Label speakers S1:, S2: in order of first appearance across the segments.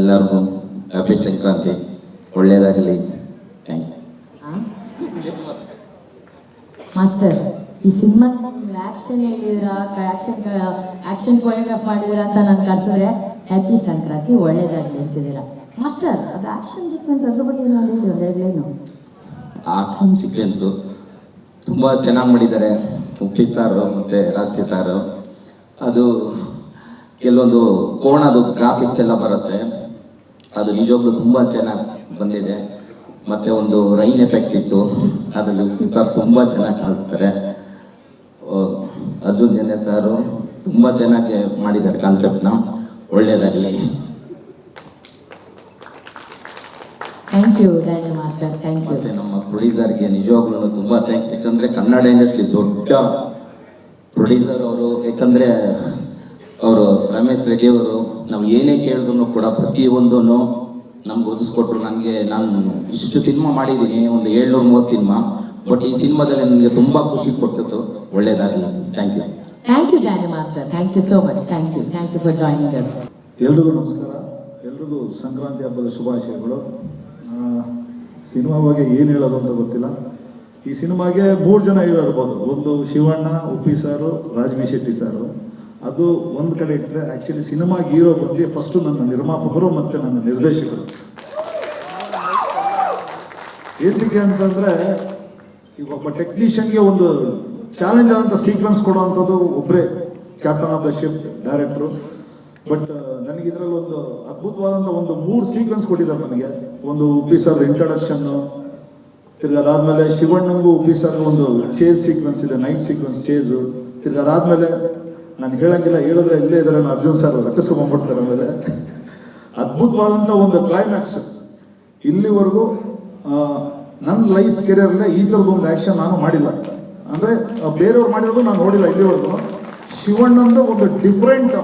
S1: ಎಲ್ಲರಿಗೂ ಹ್ಯಾಪಿ ಸಂಕ್ರಾಂತಿ ಒಳ್ಳೆಯದಾಗಲಿ thank you
S2: master ಈ ಸಿನಿಮಾ ಆ್ಯಕ್ಷನ್ ಹೇಳಿದಿರಾ ಆ್ಯಕ್ಷನ್ ಆ್ಯಕ್ಷನ್ ಕೊರಿಯೋಗ್ರಾಫ್ ಮಾಡಿದಿರಾ ಅಂತ ನಾನು ಕರೆಸಿದ್ರೆ ಹ್ಯಾಪಿ ಸಂಕ್ರಾಂತಿ ಒಳ್ಳೇದಾಗಲಿ ಅಂತಿದ್ದೀರಾ. ಮಾಸ್ಟರ್ ಅದು ಆ್ಯಕ್ಷನ್ ಸೀಕ್ವೆನ್ಸ್ ಅದ್ರ ಬಗ್ಗೆ ನಾನು ಹೇಳಿ ಒಂದು ಎರಡೇನು
S1: ಆಕ್ಷನ್ ಸೀಕ್ವೆನ್ಸು ತುಂಬ ಚೆನ್ನಾಗಿ ಮಾಡಿದ್ದಾರೆ. ಉಪ್ಪಿ ಸಾರು ಮತ್ತು ರಾಜ್ಪಿ ಸಾರು ಅದು ಕೆಲವೊಂದು ಕೋಣದು ಗ್ರಾಫಿಕ್ಸ್ ಎಲ್ಲ ಬರುತ್ತೆ. ಅದು ನಿಜವಾಗ್ಲೂ ತುಂಬ ಚೆನ್ನಾಗಿ ಬಂದಿದೆ. ಮತ್ತು ಒಂದು ರೈನ್ ಎಫೆಕ್ಟ್ ಇತ್ತು. ಅದರಲ್ಲಿ ಉಪ್ಪು ಸಾರ್ ತುಂಬ ಚೆನ್ನಾಗಿ ಕಾಣಿಸ್ತಾರೆ. ಅರ್ಜುನ್ ಜನ್ಯ ಸಾರು ತುಂಬ ಚೆನ್ನಾಗಿ ಮಾಡಿದ್ದಾರೆ ಕಾನ್ಸೆಪ್ಟ್ನ ಒಳ್ಳೆಯದಾಗಲಿ
S2: thank you master thank you
S1: ಮತ್ತೆ ನಮ್ಮ ಪ್ರೊಡ್ಯೂಸರ್ಗೆ ನಿಜವಾಗ್ಲೂ ತುಂಬಾ ಥ್ಯಾಂಕ್ಸ್ ಯಾಕಂದರೆ ಕನ್ನಡ ಇಂಡಸ್ಟ್ರಿ ದೊಡ್ಡ ಪ್ರೊಡ್ಯೂಸರ್ ಅವರು. ಯಾಕಂದರೆ ಅವರು ರಮೇಶ್ ರೆಡ್ಡಿ ಅವರು ನಾವು ಏನೇ ಕೇಳಿದ್ರು ಕೂಡ ಪ್ರತಿಯೊಂದೂ ನಮ್ಗೆ ಒದಿಸ್ಕೊಟ್ರು ನನಗೆ ನಾನು ಇಷ್ಟು ಸಿನಿಮಾ ಮಾಡಿದ್ದೀನಿ ಒಂದು ಏಳ್ನೂರು ಮೂವತ್ತು ಸಿನಿಮಾ ಬಟ್ ಈ ಸಿನಿಮಾದಲ್ಲಿ ನನಗೆ ತುಂಬ ಖುಷಿ ಕೊಟ್ಟಿತ್ತು. ಒಳ್ಳೇದಾಗಲಿ. Thank you
S2: thank you Danny master thank you so much thank you thank you for joining us
S3: ಎಲ್ರಿಗೂ ನಮಸ್ಕಾರ. ಎಲ್ರಿಗೂ ಸಂಕ್ರಾಂತಿ ಹಬ್ಬದ ಶುಭಾಶಯಗಳು. ಸಿನಿಮಾ ಬಗ್ಗೆ ಏನು ಹೇಳೋದು ಅಂತ ಗೊತ್ತಿಲ್ಲ. ಈ ಸಿನಿಮಾಗೆ ಮೂರು ಜನ ಇರೋ ಇರ್ಬೋದು. ಒಂದು ಶಿವಣ್ಣ ಉಪ್ಪಿ ಸಾರು ರಾಜ್ಮಿ ಶೆಟ್ಟಿ ಸಾರು. ಅದು ಒಂದು ಕಡೆ ಇಟ್ಟರೆ ಆ್ಯಕ್ಚುಲಿ ಸಿನಿಮಾ ಹೀರೋ ಬಂದು ಫಸ್ಟು ನನ್ನ ನಿರ್ಮಾಪಕರು ಮತ್ತು ನನ್ನ ನಿರ್ದೇಶಕರು. ಏನಕ್ಕೆ ಅಂತಂದರೆ ಈಗ ಒಬ್ಬ ಟೆಕ್ನಿಷಿಯನ್ಗೆ ಒಂದು ಚಾಲೆಂಜ್ ಆದಂಥ ಸೀಕ್ವೆನ್ಸ್ ಕೊಡುವಂಥದ್ದು ಒಬ್ಬರೇ captain of the ship director but ನನಗೆ ಇದರಲ್ಲಿ ಒಂದು ಅದ್ಭುತವಾದಂಥ ಒಂದು ಮೂರು ಸೀಕ್ವೆನ್ಸ್ ಕೊಟ್ಟಿದ್ದಾರೆ ನನಗೆ. ಒಂದು ಉಪ್ಪಿ ಸರ್ ಇಂಟ್ರಡಕ್ಷನ್ನು ತಿರ್ಗಿ ಅದಾದ್ಮೇಲೆ ಶಿವಣ್ಣಂಗೂ ಉಪ್ಪಿ ಒಂದು ಚೇಸ್ ಸೀಕ್ವೆನ್ಸ್ ಇದೆ ನೈಟ್ ಸೀಕ್ವೆನ್ಸ್ ಚೇಸು ತಿರ್ಗಿ ಅದಾದ್ಮೇಲೆ ನಾನು ಹೇಳಂಗಿಲ್ಲ, ಹೇಳಿದ್ರೆ ಇಲ್ಲೇ ಇದ್ರೆ ಅರ್ಜುನ್ ಸರ್ ರಟ್ಟಿಸ್ಕೊಂಡ್ಬಿಡ್ತಾರೆ ಆಮೇಲೆ. ಅದ್ಭುತವಾದಂಥ ಒಂದು ಕ್ಲೈಮ್ಯಾಕ್ಸ್ ಇಲ್ಲಿವರೆಗೂ ನನ್ನ ಲೈಫ್ ಕೆರಿಯರಲ್ಲೇ ಈ ಥರದ ಒಂದು ಆ್ಯಕ್ಷನ್ ನಾನು ಮಾಡಿಲ್ಲ. ಅಂದರೆ ಬೇರೆಯವ್ರು ಮಾಡಿರೋದು ನಾನು ನೋಡಿಲ್ಲ ಇಲ್ಲಿವರೆಗೂ. ಶಿವಣ್ಣಂದ ಒಂದು ಡಿಫ್ರೆಂಟ್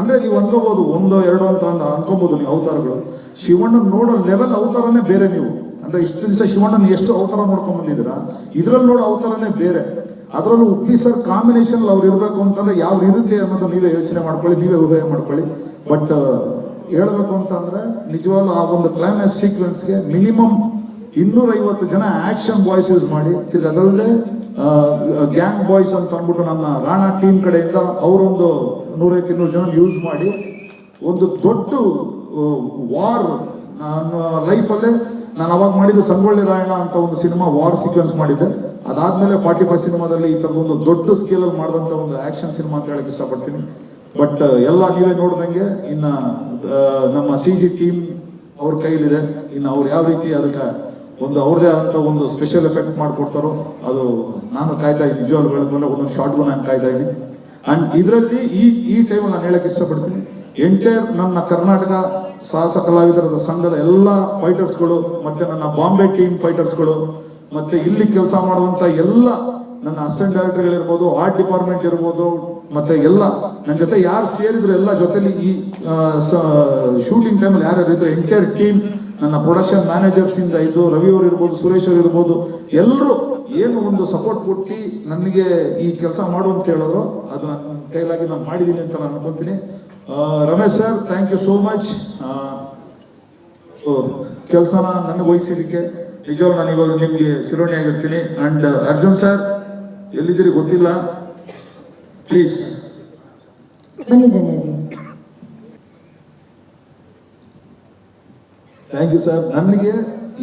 S3: ಅಂದರೆ ನೀವು ಅನ್ಕೋಬೋದು, ಒಂದು ಎರಡು ಅಂತ ಅಂದ ಅನ್ಕೋಬೋದು ನೀವು ಅವತಾರಗಳು. ಶಿವಣ್ಣನ ನೋಡೋ ಲೆವೆಲ್ ಅವತಾರನೇ ಬೇರೆ ನೀವು. ಅಂದರೆ ಇಷ್ಟು ದಿವಸ ಶಿವಣ್ಣನ ಎಷ್ಟು ಅವತಾರ ನೋಡ್ಕೊಂಡ್ ಬಂದಿದ್ದೀರಾ? ಇದ್ರಲ್ಲಿ ನೋಡೋ ಅವತಾರನೇ ಬೇರೆ. ಅದರಲ್ಲೂ ಉಪ್ಪಿ ಸರ್ ಕಾಂಬಿನೇಷನ್ ಅವ್ರು ಇರಬೇಕು ಅಂತಂದ್ರೆ ಯಾವ ಇರುತ್ತೆ ಅನ್ನೋದು ನೀವೇ ಯೋಚನೆ ಮಾಡ್ಕೊಳ್ಳಿ, ನೀವೇ ಊಹೆ ಮಾಡ್ಕೊಳ್ಳಿ. ಬಟ್ ಹೇಳಬೇಕು ಅಂತಂದ್ರೆ ನಿಜವಾಗ್ಲೂ ಆ ಒಂದು ಕ್ಲೈಮ್ಯಾಕ್ಸ್ ಸೀಕ್ವೆನ್ಸ್ಗೆ ಮಿನಿಮಮ್ ಇನ್ನೂರೈವತ್ತು ಜನ ಆಕ್ಷನ್ ಬಾಯ್ಸ್ ಯೂಸ್ ಮಾಡಿ, ತಿರ್ಗಿ ಅದಲ್ಲದೆ ಗ್ಯಾಂಗ್ ಬಾಯ್ಸ್ ಅಂತ ಅಂದ್ಬಿಟ್ಟು ನನ್ನ ರಾಣಾ ಟೀಮ್ ಕಡೆಯಿಂದ ಅವರೊಂದು ನೂರೈವತ್ತು ಇನ್ನೂರು ಜನ ಯೂಸ್ ಮಾಡಿ, ಒಂದು ದೊಡ್ಡ ವಾರ್ ಲೈಫಲ್ಲೇ ನಾನು ಅವಾಗ ಮಾಡಿದ್ದು ಸಂಗೊಳ್ಳಿ ರಾಯಣ್ಣ ಅಂತ ಒಂದು ಸಿನಿಮಾ ವಾರ್ ಸೀಕ್ವೆನ್ಸ್ ಮಾಡಿದ್ದೆ. ಅದಾದ್ಮೇಲೆ ಫಾರ್ಟಿ ಫೈವ್ ಸಿನಿಮಾದಲ್ಲಿ ಈ ಥರದ ಒಂದು ದೊಡ್ಡ ಸ್ಕೇಲಲ್ಲಿ ಮಾಡಿದಂಥ ಒಂದು ಆಕ್ಷನ್ ಸಿನಿಮಾ ಅಂತ ಹೇಳಕ್ ಇಷ್ಟಪಡ್ತೀನಿ. ಬಟ್ ಎಲ್ಲ ನೀವೇ ನೋಡ್ದಂಗೆ ಇನ್ನ ನಮ್ಮ ಸಿ ಜಿ ಟೀಮ್ ಅವ್ರ ಕೈಲಿದೆ. ಇನ್ನು ಅವ್ರು ಯಾವ ರೀತಿ ಅದಕ್ಕೆ ಒಂದು ಅವ್ರದೇ ಆದಂಥ ಒಂದು ಸ್ಪೆಷಲ್ ಎಫೆಕ್ಟ್ ಮಾಡಿಕೊಡ್ತಾರೋ, ಅದು ನಾನು ಕಾಯ್ತಾ ಇದ್ದೀನಿ. ನಿಜವಾಗ್ಲೂ ಹೇಳಿದ್ಮೇಲೆ ಒಂದೊಂದು ಶಾರ್ಟ್ಗೂ ನಾನು ಕಾಯ್ತಾ ಇದ್ದೀನಿ. ಅಂಡ್ ಇದರಲ್ಲಿ ಈ ಈ ಟೈಮಲ್ಲಿ ನಾನು ಹೇಳಕ್ ಇಷ್ಟಪಡ್ತೀನಿ. ಎಂಟೈರ್ ನನ್ನ ಕರ್ನಾಟಕ ಸಾಹಸ ಕಲಾವಿದರ ಸಂಘದ ಎಲ್ಲ ಫೈಟರ್ಸ್ಗಳು ಮತ್ತೆ ನನ್ನ ಬಾಂಬೆ ಟೀಮ್ ಫೈಟರ್ಸ್ಗಳು ಮತ್ತೆ ಇಲ್ಲಿ ಕೆಲಸ ಮಾಡುವಂತ ಎಲ್ಲ ನನ್ನ ಅಸಿಸ್ಟೆಂಟ್ ಡೈರೆಕ್ಟರ್ಗಳಿರ್ಬೋದು ಆರ್ಟ್ ಡಿಪಾರ್ಟ್ಮೆಂಟ್ ಇರ್ಬೋದು, ಮತ್ತೆ ಎಲ್ಲ ನನ್ನ ಜೊತೆ ಯಾರು ಸೇರಿದ್ರು ಎಲ್ಲ ಜೊತೆಲಿ ಈ ಶೂಟಿಂಗ್ ಟೈಮಲ್ಲಿ ಯಾರ್ಯಾರು ಇದ್ರು ಎಂಟೈರ್ ಟೀಮ್ ನನ್ನ ಪ್ರೊಡಕ್ಷನ್ ಮ್ಯಾನೇಜರ್ಸ್ ಇಂದ ಇದ್ದು ರವಿ ಅವರು ಇರ್ಬೋದು, ಸುರೇಶ್ ಅವರು ಇರ್ಬೋದು ಎಲ್ಲರೂ ಏನು ಒಂದು ಸಪೋರ್ಟ್ ಕೊಟ್ಟು ನನಗೆ ಈ ಕೆಲಸ ಮಾಡು ಅಂತ ಹೇಳಿದ್ರು ಅದನ್ನ ಕೈಲಾಗಿ ನಾನು ಮಾಡಿದ್ದೀನಿ ಅಂತ ನಾನು ಅನ್ಕೊಂತೀನಿ. Ramesh sir thank you so much ಕೆಲಸನ ನನಗೆ ವಹಿಸಲಿಕ್ಕೆ. ನಿಜವಾಗ ನಾನು ಇವಾಗ ನಿಮಗೆ ಚಿರೋಣಿಯಾಗಿರ್ತೀನಿ ಅಂಡ್ ಅರ್ಜುನ್ ಸರ್ ಎಲ್ಲಿದ್ದೀರಿ ಗೊತ್ತಿಲ್ಲ. ಪ್ಲೀಸ್
S2: ಬನ್ನಿ ಜನೇಜಿ
S3: ಥ್ಯಾಂಕ್ ಯು ಸರ್ ನನಗೆ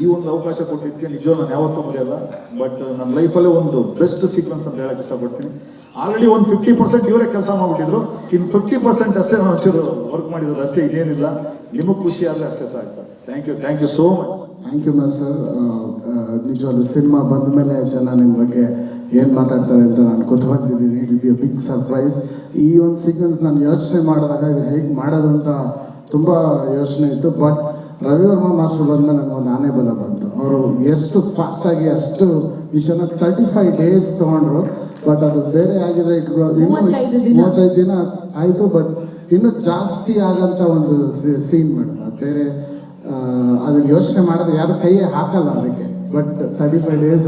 S3: ಈ ಒಂದು ಅವಕಾಶ ಕೊಟ್ಟಿದ್ದಕ್ಕೆ ನಿಜವಾಗ ನಾನು ಯಾವತ್ತೂ ಮರೆಯಲ್ಲ. ಬಟ್ ನನ್ನ ಲೈಫಲ್ಲೇ ಒಂದು ಬೆಸ್ಟ್ ಸೀಕ್ವೆನ್ಸ್ ಅಂತ ಹೇಳಕ್ಕೆ ಇಷ್ಟಪಡ್ತೀನಿ. ಆಲ್ರೆಡಿ ಒಂದು ಫಿಫ್ಟಿ ಪರ್ಸೆಂಟ್ ಇವರೇ ಕೆಲಸ ಮಾಡ್ಬಿಟ್ಟಿದ್ರು. ಇನ್ನು ಫಿಫ್ಟಿ ಪರ್ಸೆಂಟ್ ಅಷ್ಟೇ ನಾನು ಒಂಚೂರು ವರ್ಕ್ ಮಾಡಿದ್ರು ಅಷ್ಟೇ, ಇನ್ನೇನಿಲ್ಲ. ನಿಮಗೆ ಖುಷಿ ಆದರೆ ಅಷ್ಟೇ ಸಾಕು sir. Thank you thank you so much
S4: thank you master ನಿಜವಾಗ್ಲೂ ಸಿನಿಮಾ ಬಂದ ಮೇಲೆ ಜನ ನಿಮ್ಮ ಬಗ್ಗೆ ಏನು ಮಾತಾಡ್ತಾರೆ ಅಂತ ನಾನು ಗೊತ್ತಾಗ್ತಿದ್ದೀನಿ. It be a big surprise ಈ ಒಂದು ಸೀಕ್ವೆನ್ಸ್ ನಾನು ಯೋಚನೆ ಮಾಡಿದಾಗ ಇದು ಹೇಗೆ ಮಾಡೋದು ಅಂತ ತುಂಬ ಯೋಚನೆ ಇತ್ತು. ಬಟ್ ರವಿವರ್ಮ ಮಾಸ್ಟರ್ ಬಂದಮೇಲೆ ನನಗೆ ಒಂದು ಆನೆ ಬಲ ಬಂತು. ಅವರು ಎಷ್ಟು ಫಾಸ್ಟಾಗಿ ಅಷ್ಟು ವಿಷಯನ ತರ್ಟಿ ಫೈವ್ ಡೇಸ್ ತೊಗೊಂಡ್ರು. ಬಟ್ ಅದು ಬೇರೆ ಆಗಿದ್ರೆ
S2: ಮೂವತ್ತೈದು ದಿನ.
S4: ಆಯ್ತು ಬಟ್ ಇನ್ನು ಜಾಸ್ತಿ ಆಗಂತ ಒಂದು ಸೀನ್ ಮೇಡಮ್. ಅದು ಬೇರೆ ಅದನ್ನ ಯೋಚನೆ ಮಾಡಿದ್ರೆ ಯಾರು ಕೈಯೇ ಹಾಕಲ್ಲ ಅದಕ್ಕೆ. But thirty five days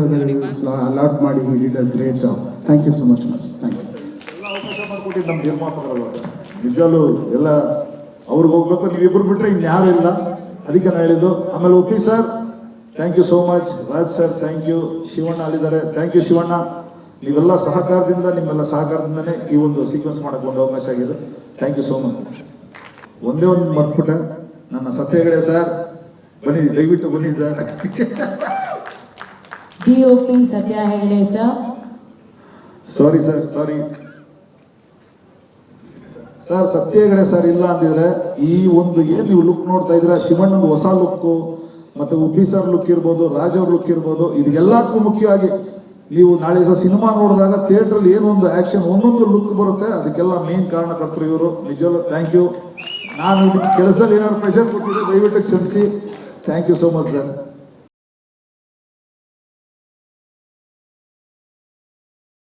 S4: allot ಮಾಡಿ you did a great job thank you so much much thank you
S3: ಎಲ್ಲ ಅವಕಾಶ ಮಾಡಿಕೊಟ್ಟಿದ್ದು ನಮ್ಮ ನಿರ್ಮಾಪಕರಲ್ಲ ನಿಜವಾಗ್ಲೂ ಎಲ್ಲ ಅವ್ರಿಗೆ ಹೋಗ್ಬೇಕು ನೀವಿಬ್ರು ಬಿಟ್ರೆ ಇನ್ಯಾರು ಇಲ್ಲ. ಅದಕ್ಕೆ ನಾನು ಹೇಳಿದ್ದು ಆಮೇಲೆ ಒಪ್ಪಿ sir thank you so much Raj sir thank you Shivanna ಅಲ್ಲಿದ್ದಾರೆ. Thank you Shivanna. ನೀವೆಲ್ಲ ಸಹಕಾರದಿಂದ ನಿಮ್ಮೆಲ್ಲ ಸಹಕಾರದಿಂದನೇ ಈ ಒಂದು ಸೀಕ್ವೆನ್ಸ್ ಮಾಡಕ್ಕೆ ಒಂದು ಅವಕಾಶ ಆಗಿದೆ. Thank you so much sir ಒಂದೇ ಒಂದು ಮರ್ತ್ಬಿಟ್ಟೆ. ನನ್ನ ಸತ್ಯ ಹೆಗಡೆ ಸರ್ ಬನ್ನಿ ದಯವಿಟ್ಟು ಬನ್ನಿ sir
S2: D O P Satya Hegde sir
S3: sorry sir sorry sir Satya Hegde sir ಇಲ್ಲ ಅಂದಿದ್ರೆ ಈ ಒಂದು ಏನು ನೀವು ಲುಕ್ ನೋಡ್ತಾ ಇದ್ರೆ ಶಿವಣ್ಣನ ಹೊಸ ಲುಕ್ಕು ಮತ್ತೆ ಉಪ್ಪಿ ಸರ್ ಲುಕ್ ಇರ್ಬೋದು ರಾಜವ್ರ ಅವ್ರ ಲುಕ್ ಇರ್ಬೋದು ಇದೆಲ್ಲದಕ್ಕೂ ಮುಖ್ಯವಾಗಿ ನೀವು ನಾಳೆ ದಿವಸ ಸಿನಿಮಾ ನೋಡಿದಾಗ ಥಿಯೇಟ್ರಲ್ಲಿ ಏನೋ ಒಂದು ಆಕ್ಷನ್, ಒಂದೊಂದು ಲುಕ್ ಬರುತ್ತೆ. ಅದಕ್ಕೆಲ್ಲ ಮೇನ್ ಕಾರಣಕರ್ತರು ಇವರು. ನಿಜವಲ್ಲ ಥ್ಯಾಂಕ್ ಯು ನಾನು ಕೆಲಸದಲ್ಲಿ ಏನಾದ್ರು ಪ್ರೆಷರ್ ಕೊಟ್ಟಿದ್ದೆ ದಯವಿಟ್ಟು ಕ್ಷಮಿಸಿ. Thank you so much sir